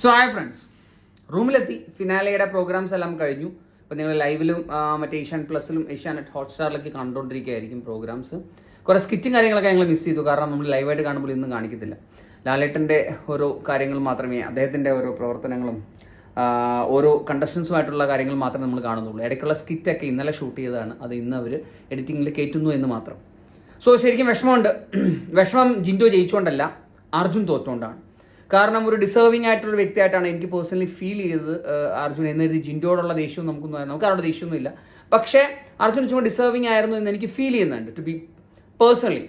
So hi friends റൂമിലെത്തി. ഫിനാലയുടെ programmes എല്ലാം കഴിഞ്ഞു. ഇപ്പം നിങ്ങൾ ലൈവിലും മറ്റേ ഏഷ്യാൻ പ്ലസിലും ഏഷ്യാനെറ്റ് ഹോട്ട്സ്റ്റാറിലൊക്കെ കണ്ടുകൊണ്ടിരിക്കുകയായിരിക്കും പ്രോഗ്രാംസ് കുറേ സ്കിറ്റും കാര്യങ്ങളൊക്കെ ഞങ്ങൾ മിസ് ചെയ്തു. കാരണം നമ്മൾ ലൈവായിട്ട് കാണുമ്പോൾ ഇന്നും കാണിക്കത്തില്ല. ലാലേട്ടന്റെ ഓരോ കാര്യങ്ങൾ മാത്രമേ അദ്ദേഹത്തിന്റെ ഓരോ പ്രവർത്തനങ്ങളും ഓരോ കണ്ടസ്റ്റൻസുമായിട്ടുള്ള കാര്യങ്ങൾ മാത്രമേ നമ്മൾ കാണുന്നുള്ളൂ. ഇടയ്ക്കുള്ള സ്കിറ്റൊക്കെ ഇന്നലെ ഷൂട്ട് ചെയ്തതാണ്. അത് ഇന്ന് അവർ എഡിറ്റിങ്ങിൽ കയറ്റുന്നു എന്ന് മാത്രം. സോ ശരിക്കും വിഷമമുണ്ട്. വിഷമം ജിൻഡോ ജയിച്ചുകൊണ്ടല്ല അർജുൻ തോറ്റുകൊണ്ടാണ് കാരണം ഒരു ഡിസേർവിംഗ് ആയിട്ടുള്ള വ്യക്തിയായിട്ടാണ് എനിക്ക് പേഴ്സണലി ഫീൽ ചെയ്തത് അർജുൻ എന്നെഴുതി ജിൻഡോടുള്ള ദേഷ്യവും നമുക്കൊന്നും. നമുക്ക് അവരുടെ ദേഷ്യമൊന്നുമില്ല പക്ഷേ അർജുൻ ചുമ്മാ ഡിസേർവിംഗ് ആയിരുന്നു എന്ന് എനിക്ക് ഫീൽ ചെയ്യുന്നുണ്ട് to be personally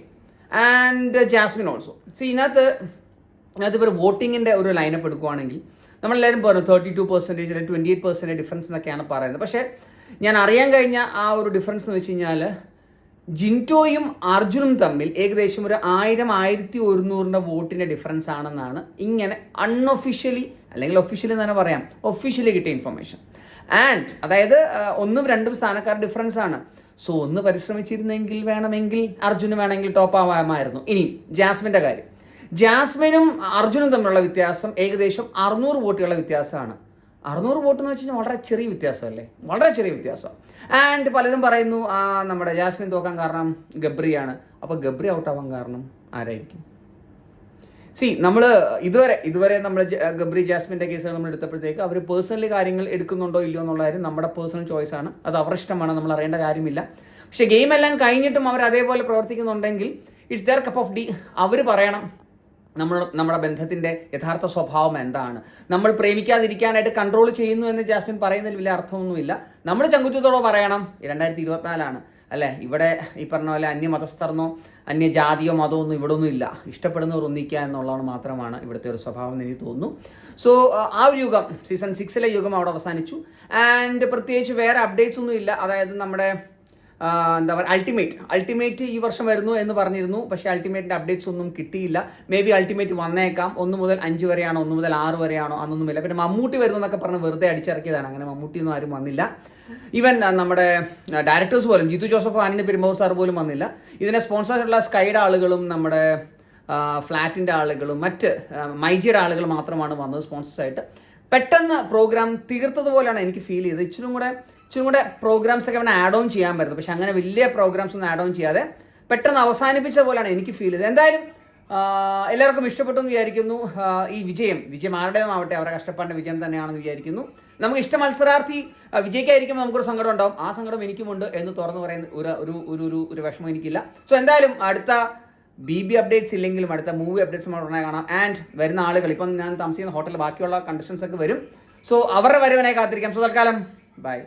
and Jasmine also see ഇതിനകത്ത് അതിനകത്ത് ഇപ്പോൾ വോട്ടിങ്ങിന്റെ ഒരു ലൈനപ്പ് എടുക്കുവാണെങ്കിൽ നമ്മളെല്ലാവരും പറഞ്ഞു തേർട്ടി ടു പെർസെന്റേജ് അല്ലെങ്കിൽ ട്വന്റി എയ്റ്റ് പെർസെന്റേജ് ഡിഫറൻസ് എന്നൊക്കെയാണ് പറയുന്നത്. പക്ഷേ ഞാൻ അറിയാൻ കഴിഞ്ഞ ആ ഒരു ഡിഫറൻസ് എന്ന് വെച്ച് കഴിഞ്ഞാൽ ജിന്റോയും അർജുനും തമ്മിൽ ഏകദേശം ഒരു ആയിരം ആയിരത്തി ഒരുന്നൂറിന്റെ വോട്ടിന്റെ ഡിഫറൻസ് ആണെന്നാണ് ഇങ്ങനെ അൺഒഫീഷ്യലി അല്ലെങ്കിൽ ഒഫീഷ്യലി തന്നെ പറയാം ഒഫീഷ്യലി കിട്ടിയ ഇൻഫർമേഷൻ ആൻഡ് അതായത് ഒന്നും രണ്ടും സ്ഥാനക്കാർ ഡിഫറൻസ് ആണ്. സോ ഒന്ന് പരിശ്രമിച്ചിരുന്നെങ്കിൽ വേണമെങ്കിൽ അർജുന് വേണമെങ്കിൽ ടോപ്പ് ആവാമായിരുന്നു. ഇനി ജാസ്മിന്റെ കാര്യം. ജാസ്മിനും അർജുനും തമ്മിലുള്ള വ്യത്യാസം ഏകദേശം അറുന്നൂറ് വോട്ടുകളുടെ വ്യത്യാസമാണ്. അറുന്നൂറ് വോട്ട് എന്ന് വെച്ച് കഴിഞ്ഞാൽ വളരെ ചെറിയ വ്യത്യാസമല്ലേ? വളരെ ചെറിയ വ്യത്യാസം. ആൻഡ് പലരും പറയുന്നു ആ നമ്മുടെ ജാസ്മിൻ തോക്കാൻ കാരണം ഗബ്രിയാണ്. അപ്പോൾ ഗബ്രി ഔട്ടാവാൻ കാരണം ആരായിരിക്കും? സി നമ്മൾ ഇതുവരെ ഇതുവരെ നമ്മൾ ഗബ്രി ജാസ്മിന്റെ കേസുകൾ നമ്മൾ എടുത്തപ്പോഴത്തേക്ക് അവർ പേഴ്സണലി കാര്യങ്ങൾ എടുക്കുന്നുണ്ടോ ഇല്ലയോ എന്നുള്ള കാര്യം നമ്മുടെ പേഴ്സണൽ ചോയ്സ് ആണ്. അത് അവരുടെ ഇഷ്ടമാണ് നമ്മൾ അറിയേണ്ട കാര്യമില്ല. പക്ഷേ ഗെയിം എല്ലാം കഴിഞ്ഞിട്ടും അവർ അതേപോലെ പ്രവർത്തിക്കുന്നുണ്ടെങ്കിൽ it's their cup of tea അവർ പറയണം നമ്മൾ നമ്മുടെ ബന്ധത്തിന്റെ യഥാർത്ഥ സ്വഭാവം എന്താണ്? നമ്മൾ പ്രേമിക്കാതിരിക്കാനായിട്ട് കൺട്രോൾ ചെയ്യുന്നു എന്ന് ജാസ്മിൻ പറയുന്നതിൽ വലിയ അർത്ഥമൊന്നുമില്ല. നമ്മൾ ചങ്കുറ്റത്തോടെ പറയണം രണ്ടായിരത്തി ഇരുപത്തിനാലാണ് അല്ലേ? ഇവിടെ ഈ പറഞ്ഞ പോലെ അന്യമതസ്ഥർന്നോ അന്യജാതിയോ മതമോ ഒന്നും ഇവിടെ ഒന്നും ഇല്ല ഇഷ്ടപ്പെടുന്നവർ ഒന്നിക്കുക എന്നുള്ളതാണ് മാത്രമാണ് ഇവിടുത്തെ ഒരു സ്വഭാവം എനിക്ക് തോന്നുന്നു. സോ ആ ഒരു യുഗം സീസൺ സിക്സിലെ യുഗം അവിടെ അവസാനിച്ചു. ആൻഡ് പ്രത്യേകിച്ച് വേറെ അപ്ഡേറ്റ്സ് ഒന്നും ഇല്ല അതായത് നമ്മുടെ എന്താ പറയുക അൾട്ടിമേറ്റ് അൾട്ടിമേറ്റ് ഈ വർഷം വരുന്നു എന്ന് പറഞ്ഞിരുന്നു. പക്ഷേ അൾട്ടിമേറ്റിന്റെ അപ്ഡേറ്റ്സ് ഒന്നും കിട്ടിയില്ല. മേ ബി അൾട്ടിമേറ്റ് വന്നേക്കാം. ഒന്ന് മുതൽ അഞ്ച് വരെയാണോ ഒന്ന് മുതൽ ആറ് വരെയാണോ അതൊന്നുമില്ല പിന്നെ മമ്മൂട്ടി വരുന്നു എന്നൊക്കെ പറഞ്ഞ് വെറുതെ അടിച്ചിറക്കിയതാണ്. അങ്ങനെ മമ്മൂട്ടി ഒന്നും ആരും വന്നില്ല. ഈവൻ നമ്മുടെ ഡയറക്ടേഴ്സ് പോലും ജിതു ജോസഫ് ആനിന് പെരുമ്പാവൂർ സാർ പോലും വന്നില്ല. ഇതിനെ സ്പോൺസറുള്ള സ്കൈഡ് ആളുകളും നമ്മുടെ ഫ്ലാറ്റിന്റെ ആളുകളും മറ്റ് മൈജിയുടെ ആളുകൾ മാത്രമാണ് വന്നത് സ്പോൺസേഴ്സായിട്ട് പെട്ടെന്ന് പ്രോഗ്രാം തീർത്തതുപോലെയാണ് എനിക്ക് ഫീൽ ചെയ്തത്. ഇച്ചിരും കൂടെ ഇച്ചിരും കൂടെ പ്രോഗ്രാംസ് ഒക്കെ അവനെ ആഡ് ഓൺ ചെയ്യാൻ പറ്റുന്നത് പക്ഷെ അങ്ങനെ വലിയ പ്രോഗ്രാംസ് ഒന്നും ആഡ് ഓൺ ചെയ്യാതെ പെട്ടെന്ന് അവസാനിപ്പിച്ച പോലെയാണ് എനിക്ക് ഫീൽ ചെയ്തത്. എന്തായാലും എല്ലാവർക്കും ഇഷ്ടപ്പെട്ടെന്ന് വിചാരിക്കുന്നു. ഈ വിജയം വിജയം ആരുടേതുമാവട്ടെ അവരെ കഷ്ടപ്പാടിന്റെ വിജയം തന്നെയാണെന്ന് വിചാരിക്കുന്നു. നമുക്ക് ഇഷ്ട മത്സരാർത്ഥി വിജയിക്കായിരിക്കുമ്പോൾ വിജയിക്കായിരിക്കും നമുക്കൊരു സങ്കടം ഉണ്ടാവും. ആ സങ്കടം എനിക്കുമുണ്ട് എന്ന് തുറന്നു പറയുന്ന ഒരു ഒരു ഒരു ഒരു വിഷമം എനിക്കില്ല. സോ എന്തായാലും അടുത്ത ബി ബി അപ്ഡേറ്റ്സ് ഇല്ലെങ്കിലും അടുത്ത മൂവി അപ്ഡേറ്റ്സ് നമ്മൾ ഉടനെ കാണാം. ആൻഡ് വരുന്ന ആളുകൾ ഇപ്പം ഞാൻ താമസിക്കുന്ന ഹോട്ടലിൽ ബാക്കിയുള്ള കണ്ടീഷൻസ് ഒക്കെ വരും. സോ അവരുടെ വരവനെ കാത്തിരിക്കാം. സോ തൽക്കാലം ബൈ